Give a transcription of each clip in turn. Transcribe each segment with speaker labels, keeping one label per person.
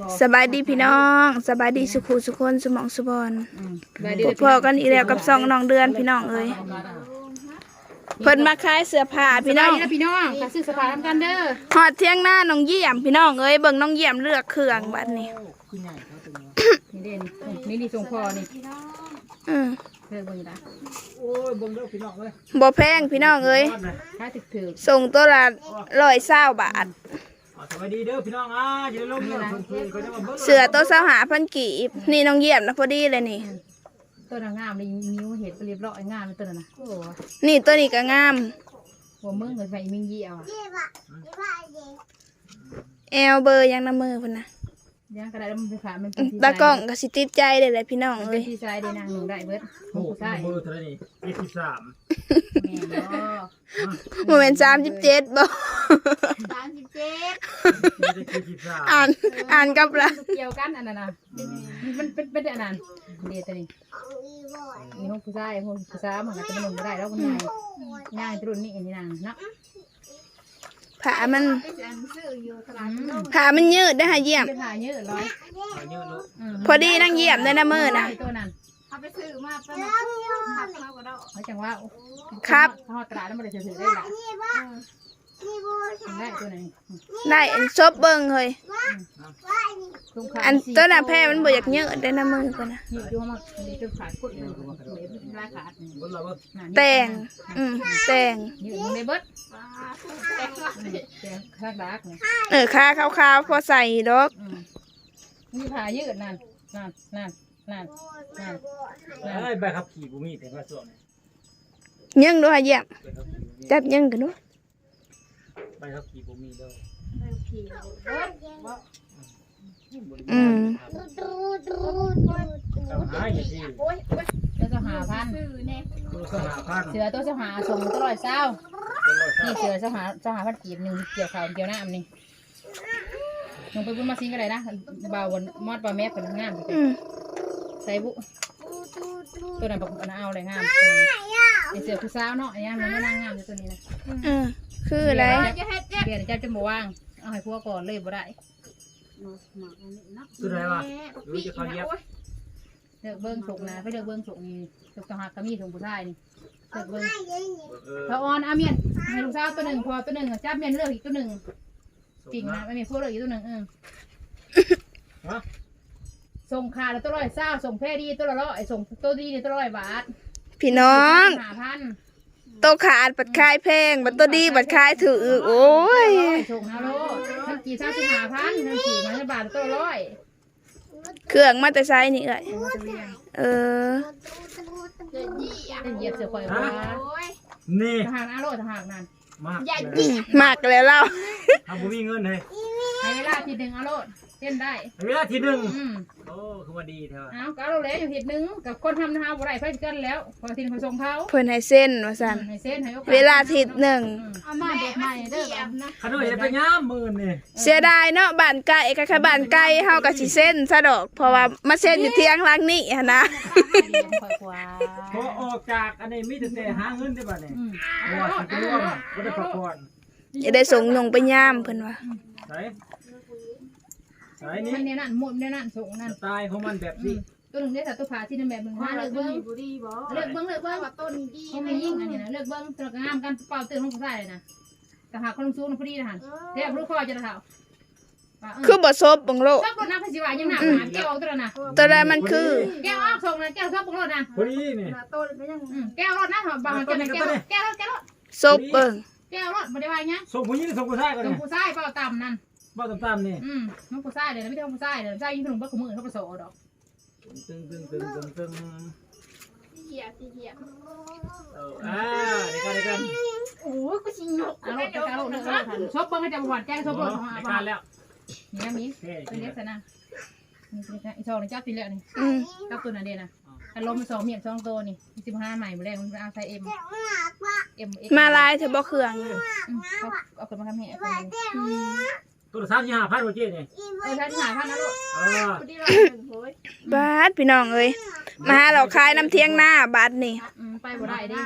Speaker 1: บอก
Speaker 2: สบายดีพี่น้องสบายดีสุขุสุคนสมองสุบอน
Speaker 1: อืม
Speaker 2: พบพอกันอีกแล้วกับสองน้องเดือนพี่น้องเอ้ยเพิ่นมาขายเสื้อผ้าพี่น้อง
Speaker 1: สบายดีนะพี่น้องค่ะซื้อสภาทำกันเด้อ
Speaker 2: ฮอดเที่ยงหน้าน้องเยี่ยมพี่น้องเอ้ยเบิ่งน้องเยี่ยมเลือกเครื่องบัดนี้
Speaker 1: นี่เด่นนี่นี่ทรงพอนี่
Speaker 2: อืม
Speaker 1: เพิ่มเบิ่งนะ
Speaker 3: โอ้ยเบิ่งเด้อพี่น้องเลย
Speaker 2: บ่แพงพี่น้องเอ้ย
Speaker 3: รอดนะ
Speaker 1: ค่าถึกถึก
Speaker 2: ส่งตัวละร้อยเศร้าบาท
Speaker 3: เอา สวัสดีเด้อพี่น้องอ่าอย่าลืมเด้อเพิ่นคุยก็จะมาเบิ่ง
Speaker 2: เสื้อตัวสาวหาพันกีบนี่น้องเยี่ยมนะพอดีเลยนี่
Speaker 1: ต้นนางงามเลยนิ้วเห็ดไปเรียบร้อยงามเลยต้นน่ะนะโอ้
Speaker 2: นี่ตัวนี้ก็งาม
Speaker 1: หัวมึงเหมือนไฟมิงยี่เอาอะ
Speaker 2: แอลเบอร์ยังน้ำมือพุ่นนะ
Speaker 1: ย่างกระดาษแล้วมันไปขามันเป็นที่
Speaker 2: ตากล้องก็สิติดใจเลยแหละพี่น้อง
Speaker 1: มันเป็
Speaker 2: เอ้
Speaker 1: น
Speaker 2: ย
Speaker 1: ที่ชายได้นางหนูได้เบิด
Speaker 3: โอ้
Speaker 1: ผู้ชาย
Speaker 3: เบอร์เท่าไหร่นี่23
Speaker 1: แม่เนาะ
Speaker 2: โมเมนต์สามสิบเจ็ดบ่
Speaker 4: สามสิบเจ็ด
Speaker 3: นี่ได้23
Speaker 2: อ่านอ่านกับละ
Speaker 1: เกี่ยวกันอันนั้นน่ะมันเป็นเป็นอันนั้นเดี๋ยวตัวนี้มีห้องผู้ชายห้องผู้ชายมันก็จะเป็นหนึ่งก็ได้แล้วคนง่ายง่ายตรุ่นนี้อันนี้นางเนาะ
Speaker 2: ผามัน
Speaker 4: ไปซื้อซื้ออยู่ตลาด
Speaker 2: ผามันยืดได้อค่ะเยี่ยม
Speaker 1: เป็นหาเยอะร้อย
Speaker 3: เอาเยอะลูก
Speaker 2: พอดีนั่งเยี่ยมได้นะมือนะ
Speaker 1: ตัวนั้น
Speaker 4: เอาไปซื้อมาเป็นผักเข้าก็ได้
Speaker 1: เขาจังว่า
Speaker 2: ครับ
Speaker 1: เขาตลาดแล้วมันจะถือได้ละ ได้ตัวไหน
Speaker 2: ได้อันซบเบิ่งเฮ้ย
Speaker 1: ตรงขา
Speaker 2: อันตัวน่ะแพ้มันบ่อยากยืดได้นะมือพุ่นนะ
Speaker 1: นี่ดูมาดีจนขาดกุดเลยลายขาด
Speaker 3: เบิ่งแล้วเบิ่ง
Speaker 2: แต่งอืมแต่ง
Speaker 1: ยืดในเบิด
Speaker 4: ปลาแตกละ
Speaker 1: แต่ข้างดักเนี่ย
Speaker 2: เออขาขาวๆพอใส่ดอก
Speaker 1: นี่ผ่ายืดนั่นนั่นนั่นนั่นนั่น
Speaker 3: เอ้ยใบขับขี่บ่มีแต่ว่าส่วนนี่
Speaker 2: ยังดูค่ะเยี่ยม
Speaker 3: ใบขับขี่บ่มี
Speaker 2: จับยังกันดู
Speaker 3: ใบขับขี่บ่มีเด้อ
Speaker 2: อืม
Speaker 3: เอาหาอย่าสิ
Speaker 1: ตัวจะหาพัน
Speaker 4: ซื้อเนี่ย
Speaker 3: ตัวสหพันธ์
Speaker 1: เสือตัวจะหาส่งตลอดเศร้า
Speaker 3: เป็นร้อย
Speaker 1: นี่
Speaker 3: เท่า
Speaker 1: เสือเจ้าหาเจ้าหาพันกีบหนึ่งเกี่ยวขาวเกี่ยวน้ำนี่ลงไปบุญมาซิงกันเลยนะเบาบนมอดปลาแม่เป็นงาม
Speaker 2: อืม
Speaker 1: ใส่บุตัวนั้นบอกอันนั้นเอาเลยงามตัวนั้น ไอเสือผู้สาวเนาะอันนี้มันไม่น่างามเลยตัวนี้นะ
Speaker 2: อืมคืออะไร
Speaker 4: จะเฮ็ดเจ็บ
Speaker 1: เบียร์เจ้าจะมาว่างเอาให้พวกก่อนเลยบ่ได้
Speaker 3: ตัวไหนวะรู้จะเขาเย็บ
Speaker 1: เลือกเบิ้งสุกนะไปเลือกเบิ้งสุกนี่สุกสหักกระมีสุกผู้ชายนี่เลือกเบิ้ง
Speaker 3: เออ
Speaker 1: พอออนอาเมียนให้ลูกสาวตัวหนึ่งพอตัวหนึ่งจับเมียนเลือกอีกตัวหนึ่งปิ่งนะไม่มีพวกเลือกอีกตัวหนึ่งเออ
Speaker 3: ฮะ
Speaker 1: ส่งขาแล้วตัวร้อยเศร้าส่งแพร่ดีตัวละร้อยส่งตัวดีเนี่ยตัวละร้อยบาท
Speaker 2: พี่น้อง
Speaker 1: ห้าพัน
Speaker 2: โตวขาดบัดคายแพงบัดตัวดีบัดคายถือโอ้ย
Speaker 1: ส่งฮาโลทั้งกี่สามสิบห้าพันทั้งกี่มันบาทตัวละร้อย
Speaker 2: เครื่องมาแต่ไซนี่เอ้ย
Speaker 1: เอามาตัวเรียง
Speaker 2: เออ
Speaker 4: จะยี่อะ
Speaker 1: เป็นเหยียบเสือคอยว่า
Speaker 4: โอ้ย
Speaker 3: นี่
Speaker 1: ทหารอาโลทหารนั่น
Speaker 3: มาก
Speaker 4: อย่า
Speaker 3: เลย
Speaker 4: ยี่
Speaker 2: มากแล้วเรา
Speaker 3: ทำบ่มีเงินให้
Speaker 1: ให้เวลาทีหนึ่งอาโล เต้นได้
Speaker 3: เวลาที่หนึ่ง
Speaker 1: อืม
Speaker 3: โอ้คือว่าดีแท้ว่ะ
Speaker 1: เอาก็อาโลแล้วอยู่ทีหนึ่งกับคนทำนาบ่ได้ไปกันแล้วพอทีนเขาส่งเขา
Speaker 2: เพิ่นให้เส้นว่าซั่น
Speaker 1: ให้เส้นให้โอกาส
Speaker 2: เวลาทิศหนึ่ง
Speaker 4: เอามาแบบใหม่เด้อแบบนะ
Speaker 3: ขนมเห็ดไปย่ามหมื่นนี่
Speaker 2: เสียดายเนาะบ้านไก่ก็แค่บ้านไก่เฮาก็สิเส้นซะดอก เพราะว่ามาเส้นอยู่เที่ยงหลังนี่หันนะ
Speaker 1: คอยกว่า
Speaker 3: พอออกจากอันนี้มีแต่แต่หาเงินได้บัดนี้
Speaker 1: อืม
Speaker 3: เพราะว่าสิไปร่วมบ่ได้พักผ่อน
Speaker 2: จะได้ส่งนงไปย่ามเพิ่นว่า
Speaker 3: ใส่ใส่นี่
Speaker 1: มันเนี่ยนั่นหมดเนี่ยนั่นส่งนั่น
Speaker 3: สไตล์ของมันแบบนี้
Speaker 1: ตัวหนึ่งได้แต่ตัวผาที่นั่นแบบหนึ่ง
Speaker 4: มา
Speaker 1: มา
Speaker 4: เล
Speaker 1: เลยย
Speaker 4: เบิ้
Speaker 1: เบิ้
Speaker 4: ง
Speaker 1: ง
Speaker 4: บุรีบ่
Speaker 1: เลือกเบิ้งเลือกเบิ้ง
Speaker 4: ว่าต้นดี
Speaker 1: เขาไม่ยิ่งอันนี้นะเลือกเบิ้งตัวงามกันเป่าตื่นของผู้ชายเลยนะแต่หาคนลงซูนพอดีนะฮะเรียกลูกคอจะเท่า
Speaker 2: คือบ่ซบบังโลก
Speaker 1: ชอบรถน้ำพสิวายังหนักนะแก้วออกตัวน่ะ
Speaker 2: ตัวใดมันคือ
Speaker 1: แก้วออกส่งนะแก้วชอบรถนะ
Speaker 3: พอดีนี่
Speaker 4: ต้นก็ยัง
Speaker 1: แก้วรถนะบางแก้วแก้วแก้วรถแก้วรถ
Speaker 2: ซบเบิ่ง
Speaker 1: แก้วรถบริวารเนี้ย
Speaker 3: ส่งผู้หญิงหรือส่งผู้ชายก็
Speaker 1: ส่
Speaker 3: ได้
Speaker 1: งผู้ชายเป่าต่ำนั่น
Speaker 3: บ่ตามๆนี่
Speaker 1: อืมน้องผู้ชายเลยนะไม่ใช่ผู้ชายเลยผู้ชายยิ่งขนมบักขมือเขาผสมดอก
Speaker 3: ตึงตึงตึงตึงตึง
Speaker 4: เหี้ยสิเหี้ย
Speaker 3: เอออ่าในการในการ
Speaker 4: โอ้ยกูสิหยก
Speaker 1: เอารถแก้วรถเลือกรถชอบเบิ้งให้จำหวัดแก้วชอบรถของ
Speaker 3: ใน
Speaker 1: อา
Speaker 3: การ
Speaker 1: บ้า
Speaker 3: แล้ว
Speaker 1: นี่นะมิ้น
Speaker 3: เฮ้ย
Speaker 1: เป็นเล็กซะนะนี่เป็นอีกสองนี่จับตีแล้วนี่
Speaker 2: อืม
Speaker 1: จับตัวนั้นเด่นนะอารมณ์มันสองเมียนสองตัวนี่สิบห้าใหม่หมดแล้วมันเอาไซเอ็มเอ็มเอ็
Speaker 2: มาลายเถอะบ่เครื่องอะ
Speaker 1: เขาเอาคนมาทำแห่คน
Speaker 2: อืม
Speaker 3: ตัวละสามยี่ห้าพันโอเคนี่
Speaker 1: เออใช่ที่หาพันนะลูก
Speaker 3: เออ
Speaker 4: บุรีเราหนึ่งโอ้ย
Speaker 2: บาดพี่น้องเอ้ยมาหาเราขายน้ำเที่ยงหน้าบาดนี่
Speaker 1: อืมไปบ่ได้ดิ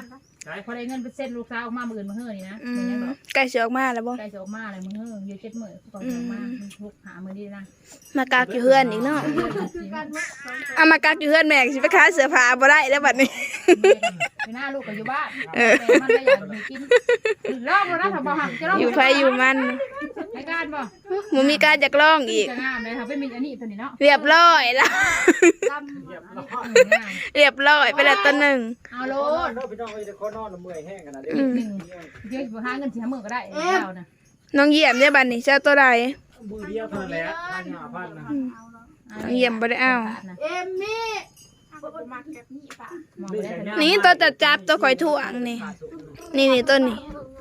Speaker 3: ใช่
Speaker 1: พอได้เงินไปเซ็นลูกสาวออกมาหมื่นมาเฮ้อนี่นะ
Speaker 2: อื
Speaker 1: เป็นยัง
Speaker 2: ม
Speaker 1: ดอก
Speaker 2: ใกล้สิออกมาแล้วบ่
Speaker 1: ใกล้จะออกมาอะไรมึงเฮ้อเยอะเจ็ดหมื่นก่อนจะออกมามันทุกหามือดีนะ
Speaker 2: มากากอยู่เฮือนอีกเนาะ
Speaker 4: คือการว่าสอง
Speaker 2: เอามากากอยู่เฮือนแม่ก็สิไปขายเสื้อผ้าบ่ได้แล้วบัดนี้
Speaker 1: ไปหน้าลูกก็อยู่บ้าน
Speaker 2: เออ
Speaker 1: แต่มันไม่อยากไปกินลองแล้วนะถ้าบ่หักจะลอง
Speaker 2: อยู่ไผอยู่มัน
Speaker 1: ในการบ่
Speaker 2: บ่มีการจักลองอีก
Speaker 1: จะงามเลยค่ะเป็นมีอันนี้ตัวนี้เนาะ
Speaker 2: เรียบร้อยแล้ว
Speaker 4: ลำ
Speaker 3: เหยียบแล้ว
Speaker 1: อืมงาม
Speaker 2: เรียบร้อยไปแล้วตัวหนึง
Speaker 1: เอาโล
Speaker 3: โอ้
Speaker 1: ด
Speaker 3: เนาะพี่น้องเอ้ยเดี๋ยวขอนอนแล้วเมื่อยแห้งขนาดนี้
Speaker 2: อืม
Speaker 1: หนึ่งเดี๋ยวอยู่หาเงินสี่ห้าหมื่นก็ได้เรานะ
Speaker 2: น้องเยี่ยมได้บัดนี้เจ้าตัวใด
Speaker 3: มือเดียวเท่านั้นแหละพันห้าพันนะ
Speaker 2: น้องเยี่ยมบ่ได้เอา
Speaker 4: เอมมี่เอาไปมาแบบนี้ป่ะ
Speaker 1: มองไปได้แต่
Speaker 2: นี่ตัวจะจับตัวข่อยถ่วงนี่นี่นี่ตัวนี้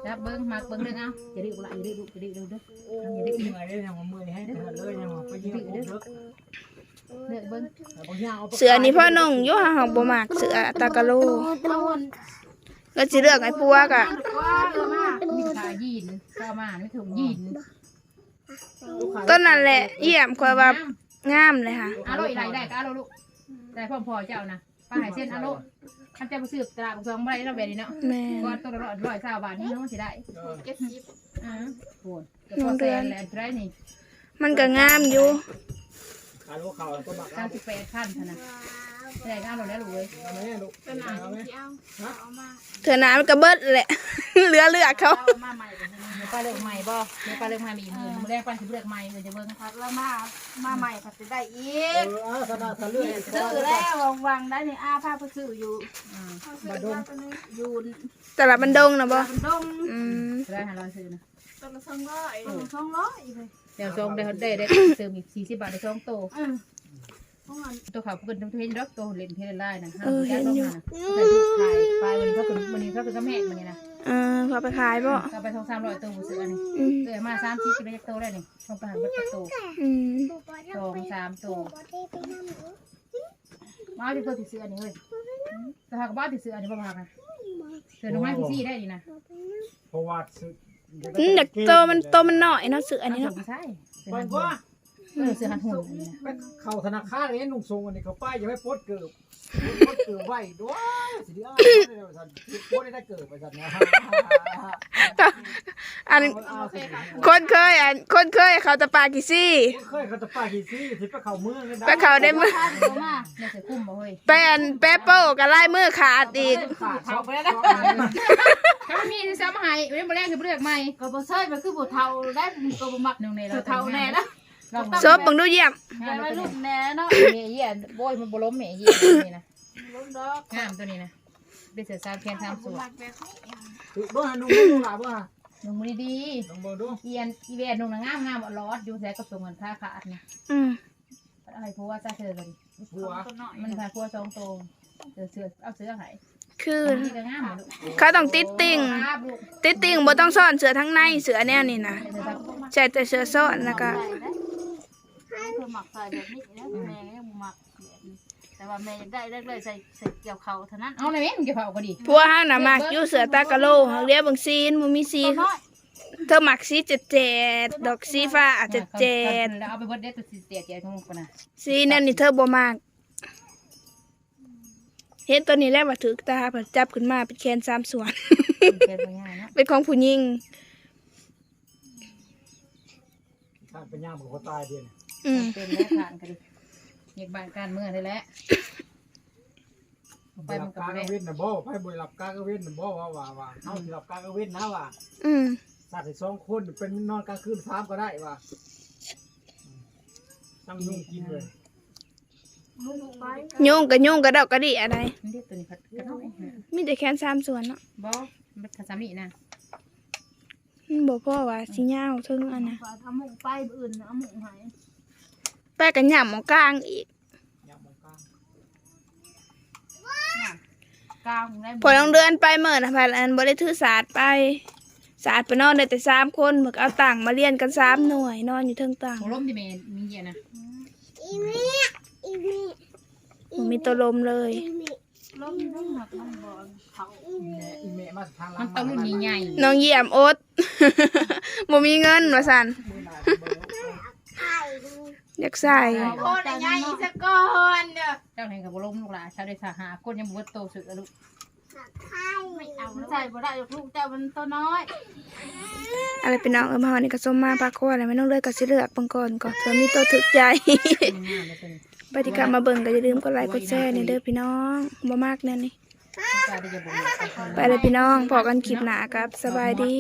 Speaker 1: จับเบิ้งมาเบิ้งเด้งเอาอย่าดื้อละอย่าดื้ออย่าดื้อเด้อ
Speaker 3: โอ้ยเมื่อยเลยยังว่าเมื่อยแห้งขนาดเลยยังว่าไปเยี่ยมผมเลิก
Speaker 1: เด้อเบิ้ง
Speaker 3: แต่บางอย่างเอาไป
Speaker 2: เสือนี่พ่อน้องอยู่ห่างบ่มากเสือตากะโล
Speaker 4: เอาวน
Speaker 2: ก็สิเลือกให้ปัวกะ
Speaker 4: ว่าเออมา
Speaker 1: มีขายีนก็มาไม่ถึงยีน
Speaker 2: ต้นนั่นแหละเยี่ยมข่อยว่างามเลยค่ะ
Speaker 1: อาโลอีไรได้ก็อาโลลูกได้พ่อพอเจ้านะป้าหายเส้นอาโลท่านจะไปสืบตลาดสองใบเราแบบนี้เนาะ
Speaker 2: แม่
Speaker 1: ก้อนตัวละร้อยร้อยสามบาทนี่น้องสิได้
Speaker 3: เออ
Speaker 4: เจ็ดสิบ
Speaker 1: อ่าโหดตัวแซนแหละไรนี่
Speaker 2: มันก็งามอยู่
Speaker 3: อาลูกเขาก็บัก
Speaker 1: เก้าสิบแปดขั้นเท่านะได้งานเราแล้วลูกเว้ย
Speaker 3: เอาไหมลูก
Speaker 4: เป็นอ่างที่เอาเอามา
Speaker 2: เถื่อหนามันก็เบิดแหละ เหลือเลือกเขา
Speaker 4: เอามาใหม่เลย
Speaker 1: เดี๋ยวป้าเลือกใหม่บ่เดี๋ยวป้าเลือกใหม่มีอีกหมื่นมือแรกป้าสิเลือกใหม่เลยจะเบิ้ง
Speaker 4: ครับแล้วมา มาใหม่ก็จะได้อี
Speaker 3: เอกอเอาสนาทะเลื่อย
Speaker 4: ซื้อแล้ววางได้นี่อาผ้าไปซื้ออยู่
Speaker 1: อ่า
Speaker 4: บดงอยู่
Speaker 2: แต่ละบันดงนะบ่
Speaker 4: บดง
Speaker 2: อืม
Speaker 1: ได้หาร้อยซื้อนะ
Speaker 4: ต้นละสองร้อยต้นละสองร้อยเลย
Speaker 1: เดี๋ยวซองได้ได้ได้เติมอีกสี่สิบบาทในซองโต
Speaker 4: เออเพราะงั้น
Speaker 1: ตัวขาวเกินทั้งเทนด็อกตัวเล่นเทนไล่นะห้ามแก้ต้องมาแต่ทุกทายไปวันนี้เขาเป็นวันนี้เขาเป็นกระแม่มันนี่นะ
Speaker 2: เออพอไปขายบ่
Speaker 1: ก็ไปทองสามร้อยตัวซื้ออันนี้
Speaker 2: อืม
Speaker 1: เออมาสามสี่กิโลโตได้นี่ทองประหารวัดประตู
Speaker 2: อืม
Speaker 1: สองสามตัวมาเอาที่ตัวติดเสื้ออันนี้เลยแต่หากบ้าติดเสื้ออันนี้บ้าพากันเสื้อน้องไม้พี่ซี่ได้ดีนะ
Speaker 3: เพราะว่าซื้ อ
Speaker 2: อืมเด็กโตมันโตมันน้อยเนาะเสืออันนี้เนาะ
Speaker 1: ใช่เสื้อ
Speaker 3: มั
Speaker 1: หั
Speaker 3: น
Speaker 1: น
Speaker 3: ก็
Speaker 1: เออเสื้อหันหุ่นนี่นะ
Speaker 3: ไปเข้าธนาคารเลยนุ่งทรงอันนี้เขาป้ายจะไม่ปลดเกิบปลดเกิบไว้ด้วยสิเดียวปลดได้เกิบไปสัตว์นะ
Speaker 2: อันคนเคยอันคนเคยเขาตะปากิซี่
Speaker 3: เคยเขาจะป้ายกี่ซี่ที่ไปเข้าเมืองกัน
Speaker 2: ไปเขาได้มือ
Speaker 4: ผ้าเดี๋ยวมา
Speaker 1: เนี่ยเสื้อคุ้มบ่เฮ้ย
Speaker 2: ไปอันแป๊บโป้กับลายมือขาดอีก
Speaker 3: ขาด
Speaker 1: เท้าไปแล้วนะถ้ามี ซ้ำให้เรื่องแรกคือเลือกใหม่
Speaker 4: ก็บ่ใช่มันคือบ่เท่าได้ก็บ่มัก
Speaker 1: หนึ่งในเรา
Speaker 4: บ่เท่าแน่นะ
Speaker 1: ลอง
Speaker 2: ซบเบังดูเยี่ยม
Speaker 4: แต่ว่าลูกแน่เนาะ
Speaker 1: เมย์เยี่ยโบยมันบล้มเมย์เยี่ยนี่นะ
Speaker 4: ลูกดอก
Speaker 1: งามตัวนี้นะเป็นเสือสามแขนสามส่วน
Speaker 4: มักแบบนี้
Speaker 3: ดูฮะนุ่งนุ่งหลาบ่ฮะ
Speaker 1: นุ่งมือดี
Speaker 3: ลองเบิ่งดู
Speaker 1: เอียนอีเวนนุ่งงามงามลอดอยู่แท้กับตัวเงินค่าขาดนะ
Speaker 2: อืม
Speaker 1: อะไรเพราะว่าจ้าเธอกัน
Speaker 3: หัว
Speaker 4: ตัวน้อย
Speaker 1: มันพาพัวสองโตเสือเสือเอาเสือไหน
Speaker 2: คือ
Speaker 1: นี่ก็งามลูก
Speaker 2: เขาต้องติดติ่ง
Speaker 1: ครับลูก
Speaker 2: ติดติ่งบ่ต้องซ่อนเสือทั้งในเสือแนวนี่นะ
Speaker 1: เสือครับ
Speaker 2: ใช่แต่เสือซ่อนแล้วก็
Speaker 4: ใส่ได้เธอหมักใส่แบบนี้นะแม่ยังบ่มักแบบนี้แต่ว่าแม่อยากได้เลิกๆใส่ใส่เกี่ยวเขาเท่านั้น
Speaker 1: เอาในเว้นเก็บเผาก็ดี
Speaker 2: พวกเฮาน่ะมักอยู่เสือตากะโลเรียกเบิ่งซีนบ่มีซี
Speaker 4: ตัวน้อย
Speaker 2: เธอมักสีเจ็ดเจ็ดดอกสีฟ้าอาจจะเจ็ด
Speaker 1: แล้วเอาไปเบิดเด็ดตัวสีเตียเตียทั้งหมดนะ
Speaker 2: สีนั่นนี่เธอบ่มาก เห็นตัวนี้แล้วว่าถือตาเพิ่นจับขึ้นมาเป็นแขนสามส่วน
Speaker 1: เก็บง่ายเนาะ
Speaker 2: เป็นของผู้หญิง
Speaker 3: ขาดเป็นย่ามของคนตายเดียว
Speaker 2: อืม
Speaker 1: เป็นแล้วผ่านกันดิเหยียบบ้านการเมืองได้แล้ว
Speaker 3: ไปรับการกเว้นนะบ่ไปบริรับการกเว้นนะบ่ว่าว่าว่าเอาสิรับการกเว้นนะว่า
Speaker 2: อืม
Speaker 3: สัตว์สองคนเป็นนอนกลางคืนสามก็ได้ว่าตั้งนุ่งกินเลย
Speaker 4: ลูกไป
Speaker 2: โยงกับโยงกับดอกกระดิอะไร
Speaker 1: มันเรียกตัวนี้พัดกระน้อย
Speaker 2: มีแต่แขนสามส่วนเนาะ
Speaker 1: บอมันคาซามินะ
Speaker 2: มันบอกพ่อว่าสิยาวถึงอันน่ะ
Speaker 4: ขอทำหมุงไปอื่นเอาหมุงหาย
Speaker 2: แปะกันหย่ำหมองกลางอีก
Speaker 3: ยามมองกลาง
Speaker 4: กลางได้
Speaker 2: พอต้องเดือนไปเมื่อนะพายอันบ่ได้ถือศาสตร์ไปศาสตร์ไปนอนได้แต่สามคนมึกเอาต่างค์มาเรียนกันสามหน่วยนอนอยู่เทิงต่าง
Speaker 1: ของล้มที่เมย์มีเยียนะ
Speaker 2: บ่มี ตัวลมเลย
Speaker 4: ล้มล้มหักล้มบอลเขา
Speaker 3: อีเมอีเมมาทางหลั
Speaker 1: มั
Speaker 3: ง
Speaker 1: นต้องรุ่นใหญ่
Speaker 2: น้องเยี่ยมอด บ่มีเงินว่าซั่น
Speaker 3: มือหนาเบิ่ง
Speaker 2: อยากใส่
Speaker 4: โคตรใหญ่สะก่อนเด้อ
Speaker 1: ๆเจ้าเห็นกับล้มลูกหลานชาวเดชาหาคนยังบวชโตสุดลูก
Speaker 4: ไม่เอาใส่บ่ได้หรอกลูกแต่มันตัวน้อย
Speaker 2: อะไรพี่น้องเออมาหอนี่ก็ส้มมาปลาโคอะไรไม่ต้องเลยก็สิเลือกเบิ่งก่อนก่อนเธอมีตัวถึกใจ
Speaker 1: งามเลยตัวนี้
Speaker 2: ไปฏิกรรมมาเบิ่งก็อย่าลืมกดไลค์กดแชร์นี่เด้อพี่น้องบ่มากแน่นี่
Speaker 1: ยนี่
Speaker 2: ไปเลยพี่น้องพอกันคลิปหนาครับสบายดี